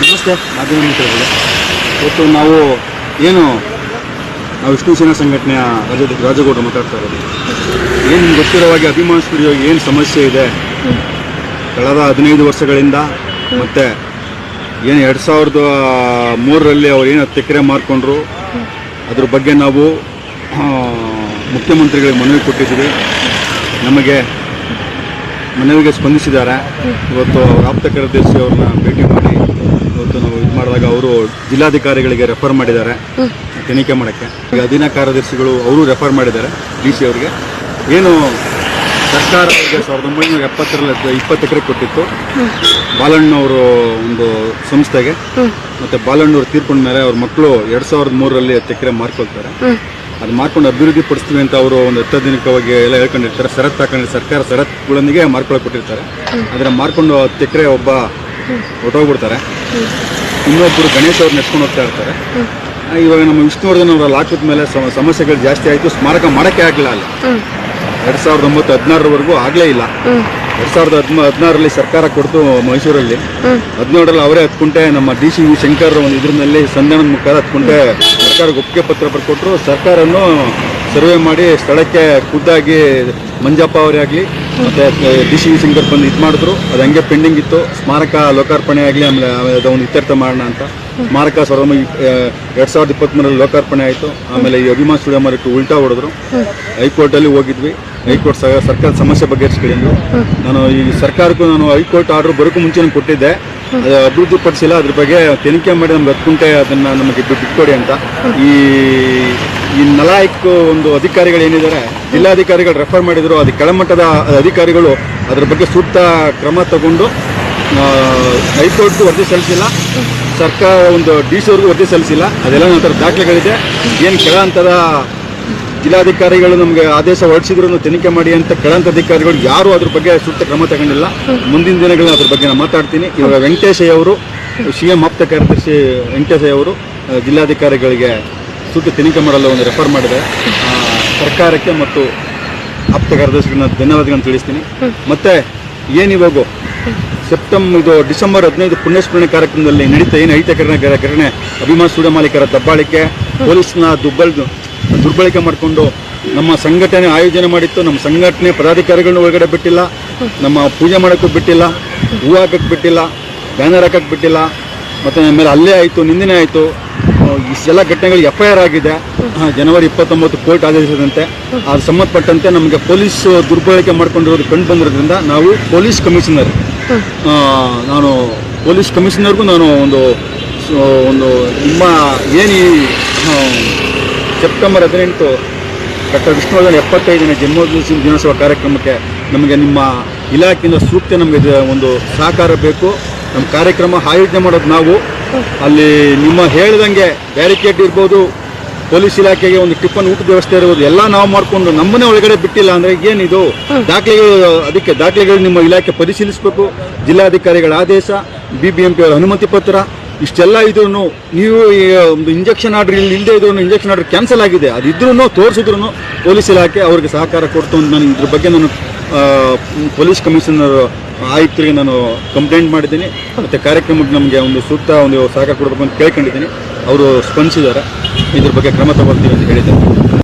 ನಮಸ್ತೆ, ಮಾಧ್ಯಮ ಮಿತ್ರರಿಗೆ ಇವತ್ತು ನಾವು ಏನು, ನಾವು ವಿಷ್ಣು ಸೇನಾ ಸಂಘಟನೆಯ ರಾಜ ರಾಜಗೌಡರು ಮಾತಾಡ್ತಾ ಇರೋದು. ಏನು ಗೊತ್ತಿರವಾಗಿ ಗೊತ್ತಿರೋ ಹಾಗೆ ಏನು ಸಮಸ್ಯೆ ಇದೆ? ಕಳೆದ ಹದಿನೈದು ವರ್ಷಗಳಿಂದ ಮತ್ತು ಏನು ಎರಡು ಸಾವಿರದ ಮೂರರಲ್ಲಿ ಅವ್ರು ಏನು ಹತ್ತು ಎಕರೆ ಮಾರ್ಕೊಂಡ್ರು ಅದ್ರ ಬಗ್ಗೆ ನಾವು ಮುಖ್ಯಮಂತ್ರಿಗಳಿಗೆ ಮನವಿ ಕೊಟ್ಟಿದ್ದೀವಿ. ನಮಗೆ ಮನವಿಗೆ ಸ್ಪಂದಿಸಿದ್ದಾರೆ. ಇವತ್ತು ಅವ್ರ ಆಪ್ತ ಕಾರ್ಯದರ್ಶಿ ಅವ್ರನ್ನ ಭೇಟಿ ಮಾಡಿ ಮಾಡಿದಾಗ ಅವರು ಜಿಲ್ಲಾಧಿಕಾರಿಗಳಿಗೆ ರೆಫರ್ ಮಾಡಿದ್ದಾರೆ. ತನಿಖೆ ಮಾಡೋಕ್ಕೆ. ಈಗ ಅಧೀನ ಕಾರ್ಯದರ್ಶಿಗಳು ಅವರು ರೆಫರ್ ಮಾಡಿದ್ದಾರೆ ಡಿ ಸಿ ಅವರಿಗೆ. ಏನು ಸರ್ಕಾರ ಅವ್ರಿಗೆ ಸಾವಿರದ ಒಂಬೈನೂರ ಎಪ್ಪತ್ತರಲ್ಲಿ ಇಪ್ಪತ್ತು ಎಕರೆ ಕೊಟ್ಟಿತ್ತು. ಬಾಲಣ್ಣವರು ಒಂದು ಸಂಸ್ಥೆಗೆ. ಮತ್ತು ಬಾಲಣ್ಣವ್ರು ತೀರ್ಕೊಂಡ ಮೇಲೆ ಅವ್ರ ಮಕ್ಕಳು ಎರಡು ಸಾವಿರದ ಮೂರರಲ್ಲಿ ಹತ್ತು ಎಕರೆ ಮಾರ್ಕೊಳ್ತಾರೆ. ಅದು ಮಾರ್ಕೊಂಡು ಅಭಿವೃದ್ಧಿ ಪಡಿಸ್ತೀವಿ ಅಂತ ಅವರು ಒಂದು ಅತ್ಯಾಧುನಿಕವಾಗಿ ಎಲ್ಲ ಹೇಳ್ಕೊಂಡಿರ್ತಾರೆ. ಸರತ್ ಹಾಕೊಂಡಿರ್ತಾರೆ ಸರ್ಕಾರ ಸರತ್ಗಳೊಂದಿಗೆ ಮಾರ್ಕೊಳಕ್ ಕೊಟ್ಟಿರ್ತಾರೆ ಆದರೆ ಮಾರ್ಕೊಂಡು ಹತ್ತು ಎಕರೆ ಒಬ್ಬ ಹೊಟ್ಟೋಗ್ಬಿಡ್ತಾರೆ ಇನ್ನೊಬ್ಬರು ಗಣೇಶ್ ಅವ್ರು ನೆಡ್ಕೊಂಡು ಹೋಗ್ತಾ ಇರ್ತಾರೆ. ಇವಾಗ ನಮ್ಮ ವಿಷ್ಣುವರ್ಧನ್ ಅವರ ಹಾಕಿದ ಮೇಲೆ ಸಮ- ಸಮಸ್ಯೆಗಳು ಜಾಸ್ತಿ ಆಯಿತು ಸ್ಮಾರಕ ಮಾಡೋಕ್ಕೆ ಆಗಲಿಲ್ಲ ಅಲ್ಲಿ. ಎರಡು ಸಾವಿರದ ಒಂಬತ್ತು ಹದಿನಾರರವರೆಗೂ ಆಗಲೇ ಇಲ್ಲ. ಎರಡು ಸಾವಿರದ ಹದಿನ ಹದಿನಾರರಲ್ಲಿ ಸರ್ಕಾರ ಕೊಡ್ತು ಮೈಸೂರಲ್ಲಿ. ಹದಿನೇಳರಲ್ಲಿ ಅವರೇ ಹತ್ಕೊಂಡೆ ಕುಂಟೆ ನಮ್ಮ ಡಿ ಸಿ ಶಂಕರ್ ಒಂದು ಇದ್ರಲ್ಲಿ ಸಂಧಾನದ ಮುಖಾಂತರ ಹತ್ಕೊಂಡೆ. ಕುಂಟೆ ಸರ್ಕಾರಕ್ಕೆ ಒಪ್ಪಿಗೆ ಪತ್ರ ಬರ್ಕೊಟ್ರು ಸರ್ಕಾರನು ಸರ್ವೆ ಮಾಡಿ ಸ್ಥಳಕ್ಕೆ ಖುದ್ದಾಗಿ ಮಂಜಪ್ಪ ಅವರೇ ಆಗಲಿ ಮತ್ತು ಡಿ ಸಿ ಸಿಂಗರ್ ಬಂದು ಇದು ಮಾಡಿದ್ರು. ಅದು ಹಂಗೆ ಪೆಂಡಿಂಗ್ ಇತ್ತು. ಸ್ಮಾರಕ ಲೋಕಾರ್ಪಣೆ ಆಗಲಿ, ಆಮೇಲೆ ಅದೊಂದು ಇತ್ಯರ್ಥ ಮಾಡೋಣ ಅಂತ. ಸ್ಮಾರಕ ಸ್ವರಮ ಎರಡು ಸಾವಿರದ ಇಪ್ಪತ್ತ್ಮೂರಲ್ಲಿ ಲೋಕಾರ್ಪಣೆ ಆಯಿತು. ಆಮೇಲೆ ಈ ಅಭಿಮಾನ್ ಸ್ಟುಡಿಯೋ ಮಾರಿಟ್ಟು ಉಲ್ಟಾ ಹೊಡೆದ್ರು. ಹೈಕೋರ್ಟಲ್ಲಿ ಹೋಗಿದ್ವಿ. ಹೈಕೋರ್ಟ್ ಸಹ ಸರ್ಕಾರದ ಸಮಸ್ಯೆ ಬಗೆಹರಿಸ್ಕೊಂಡು ನಾನು ಈ ಸರ್ಕಾರಕ್ಕೂ ನಾನು ಹೈಕೋರ್ಟ್ ಆರ್ಡರ್ ಬರೋಕ್ಕೂ ಮುಂಚೆನೂ ಕೊಟ್ಟಿದ್ದೆ. ಅದು ಅಭಿವೃದ್ಧಿ ಪಡಿಸಿಲ್ಲ. ಅದ್ರ ಬಗ್ಗೆ ತನಿಖೆ ಮಾಡಿ ನಮ್ಗೆ ಹತ್ತು ಅದನ್ನು ನಮಗೆ ಬಿಟ್ಕೊಡಿ ಅಂತ. ಈ ಈ ನಲಾಯಕ್ ಒಂದು ಅಧಿಕಾರಿಗಳು ಏನಿದ್ದಾರೆ ಜಿಲ್ಲಾಧಿಕಾರಿಗಳು ರೆಫರ್ ಮಾಡಿದ್ರು, ಅದು ಕೆಳಮಟ್ಟದ ಅಧಿಕಾರಿಗಳು ಅದ್ರ ಬಗ್ಗೆ ಸೂಕ್ತ ಕ್ರಮ ತಗೊಂಡು ಹೈಕೋರ್ಟ್ಗೂ ವರದಿ ಸಲ್ಲಿಸಿಲ್ಲ, ಸರ್ಕಾರ ಒಂದು ಡಿ ಸಿ ಅವ್ರಿಗೂ ವರದಿ ಸಲ್ಲಿಸಿಲ್ಲ, ಅದೆಲ್ಲ ನಂತರ ದಾಖಲೆಗಳಿದೆ. ಏನು ಕೆಳ ಹಂತದ ಜಿಲ್ಲಾಧಿಕಾರಿಗಳು ನಮಗೆ ಆದೇಶ ಹೊರಡಿಸಿದ್ರು ತನಿಖೆ ಮಾಡಿ ಅಂತ ಕೆಳಂತ ಅಧಿಕಾರಿಗಳು ಯಾರು ಅದ್ರ ಬಗ್ಗೆ ಸೂಕ್ತ ಕ್ರಮ ತಗೊಂಡಿಲ್ಲ. ಮುಂದಿನ ದಿನಗಳಲ್ಲಿ ಅದ್ರ ಬಗ್ಗೆ ನಾನು ಮಾತಾಡ್ತೀನಿ. ಇವಾಗ ವೆಂಕಟೇಶಯ್ಯ ಅವರು ಸಿ ಎಂ ಆಪ್ತ ಕಾರ್ಯದರ್ಶಿ ವೆಂಕಟೇಶಯ್ಯ ಅವರು ಜಿಲ್ಲಾಧಿಕಾರಿಗಳಿಗೆ ಸೂಕ್ತ ತನಿಖೆ ಮಾಡಲು ಒಂದು ರೆಫರ್ ಮಾಡಿದೆ. ಸರ್ಕಾರಕ್ಕೆ ಮತ್ತು ಆಪ್ತ ಕಾರ್ಯದರ್ಶಿಗಳನ್ನ ಧನ್ಯವಾದಗಳನ್ನು ತಿಳಿಸ್ತೀನಿ. ಮತ್ತೆ ಏನಿವಾಗು ಸೆಪ್ಟೆಂಬರ್ ಇದು ಡಿಸೆಂಬರ್ ಹದಿನೈದು ಪುಣ್ಯಸ್ಮರಣೆ ಕಾರ್ಯಕ್ರಮದಲ್ಲಿ ನಡೀತಾ ಏನು ಐತಕರಣ ಘಟನೆ ಅಭಿಮಾನ ಸ್ಟುಡಿಯೋ ಮಾಲೀಕರ ದಬ್ಬಾಳಿಕೆ ಪೊಲೀಸ್ನ ದುಬ್ಬಲ್ ದುರ್ಬಳಕೆ ಮಾಡಿಕೊಂಡು ನಮ್ಮ ಸಂಘಟನೆ ಆಯೋಜನೆ ಮಾಡಿತ್ತು. ನಮ್ಮ ಸಂಘಟನೆ ಪದಾಧಿಕಾರಿಗಳನ್ನ ಒಳಗಡೆ ಬಿಟ್ಟಿಲ್ಲ. ನಮ್ಮ ಪೂಜೆ ಮಾಡೋಕ್ಕೂ ಬಿಟ್ಟಿಲ್ಲ. ಹೂ ಹಾಕಕ್ಕೆ ಬಿಟ್ಟಿಲ್ಲ. ಬ್ಯಾನರ್ ಹಾಕಕ್ಕೆ ಬಿಟ್ಟಿಲ್ಲ. ಮತ್ತು ಆಮೇಲೆ ಅಲ್ಲೇ ಆಯಿತು ನಿಂದನೆ ಆಯಿತು. ಇಷ್ಟೆಲ್ಲ ಘಟನೆಗಳು ಎಫ್ ಐ ಆರ್ ಆಗಿದೆ ಜನವರಿ ಇಪ್ಪತ್ತೊಂಬತ್ತು ಕೋರ್ಟ್ ಆದೇಶದಂತೆ. ಅದು ಸಂಬಂಧಪಟ್ಟಂತೆ ನಮಗೆ ಪೊಲೀಸ್ ದುರ್ಬಳಕೆ ಮಾಡ್ಕೊಂಡಿರೋದು ಕಂಡು ಬಂದಿರೋದ್ರಿಂದ ನಾವು ಪೊಲೀಸ್ ಕಮಿಷನರ್. ನಾನು ಪೊಲೀಸ್ ಕಮಿಷನರ್ಗೂ ನಾನು ಒಂದು ಒಂದು ನಿಮ್ಮ ಏನು ಈ ಸೆಪ್ಟೆಂಬರ್ ಹದಿನೆಂಟು ಡಾಕ್ಟರ್ ವಿಷ್ಣುವರ್ಧನ್ ಎಪ್ಪತ್ತೈದನೇ ಜನ್ಮೋತ್ಸವ ದಿನೋತ್ಸವ ಕಾರ್ಯಕ್ರಮಕ್ಕೆ ನಮಗೆ ನಿಮ್ಮ ಇಲಾಖೆಯಿಂದ ಸೂಕ್ತ ನಮಗೆ ಒಂದು ಸಹಕಾರ ಬೇಕು. ನಮ್ಮ ಕಾರ್ಯಕ್ರಮ ಆಯೋಜನೆ ಮಾಡೋದು ನಾವು. ಅಲ್ಲಿ ನಿಮ್ಮ ಹೇಳ್ದಂಗೆ ಬ್ಯಾರಿಕೇಡ್ ಇರ್ಬೋದು ಪೊಲೀಸ್ ಇಲಾಖೆಗೆ ಒಂದು ಟಿಫನ್ ಊಟದ ವ್ಯವಸ್ಥೆ ಇರ್ಬೋದು ಎಲ್ಲ ನಾವು ಮಾಡಿಕೊಂಡು ನಮ್ಮನ್ನೇ ಒಳಗಡೆ ಬಿಟ್ಟಿಲ್ಲ ಅಂದ್ರೆ ಏನಿದು? ದಾಖಲೆಗಳು ಅದಕ್ಕೆ ದಾಖಲೆಗಳು ನಿಮ್ಮ ಇಲಾಖೆ ಪರಿಶೀಲಿಸಬೇಕು. ಜಿಲ್ಲಾಧಿಕಾರಿಗಳ ಆದೇಶ ಬಿ ಬಿ ಎಂ ಪಿ ಅವರ ಅನುಮತಿ ಪತ್ರ ಇಷ್ಟೆಲ್ಲ ಇದ್ರೂ ನೀವು ಈ ಒಂದು ಇಂಜೆಕ್ಷನ್ ಆರ್ಡರ್ ಇಲ್ಲಿ ಇಲ್ಲದೆ ಇದ್ರು ಇಂಜೆಕ್ಷನ್ ಆರ್ಡರ್ ಕ್ಯಾನ್ಸಲ್ ಆಗಿದೆ. ಅದು ಇದ್ರೂ ತೋರಿಸಿದ್ರು ಪೊಲೀಸ್ ಇಲಾಖೆ ಅವ್ರಿಗೆ ಸಹಕಾರ ಕೊಡ್ತು ಅಂತ ನಾನು ಇದ್ರ ಬಗ್ಗೆ ನಾನು ಪೊಲೀಸ್ ಕಮಿಷನರ್ ಆಯುಕ್ತರಿಗೆ ನಾನು ಕಂಪ್ಲೇಂಟ್ ಮಾಡಿದ್ದೀನಿ. ಮತ್ತು ಕಾರ್ಯಕ್ರಮಕ್ಕೆ ನಮಗೆ ಒಂದು ಸೂಕ್ತ ಒಂದು ಸಹಕಾರ ಕೊಡಬೇಕು ಅಂತ ಕೇಳ್ಕೊಂಡಿದ್ದೀನಿ. ಅವರು ಸ್ಪಂದಿಸಿದ್ದಾರೆ. ಇದ್ರ ಬಗ್ಗೆ ಕ್ರಮ ತಗೊಳ್ತೀವಿ ಅಂತ ಹೇಳಿದ್ದಾರೆ.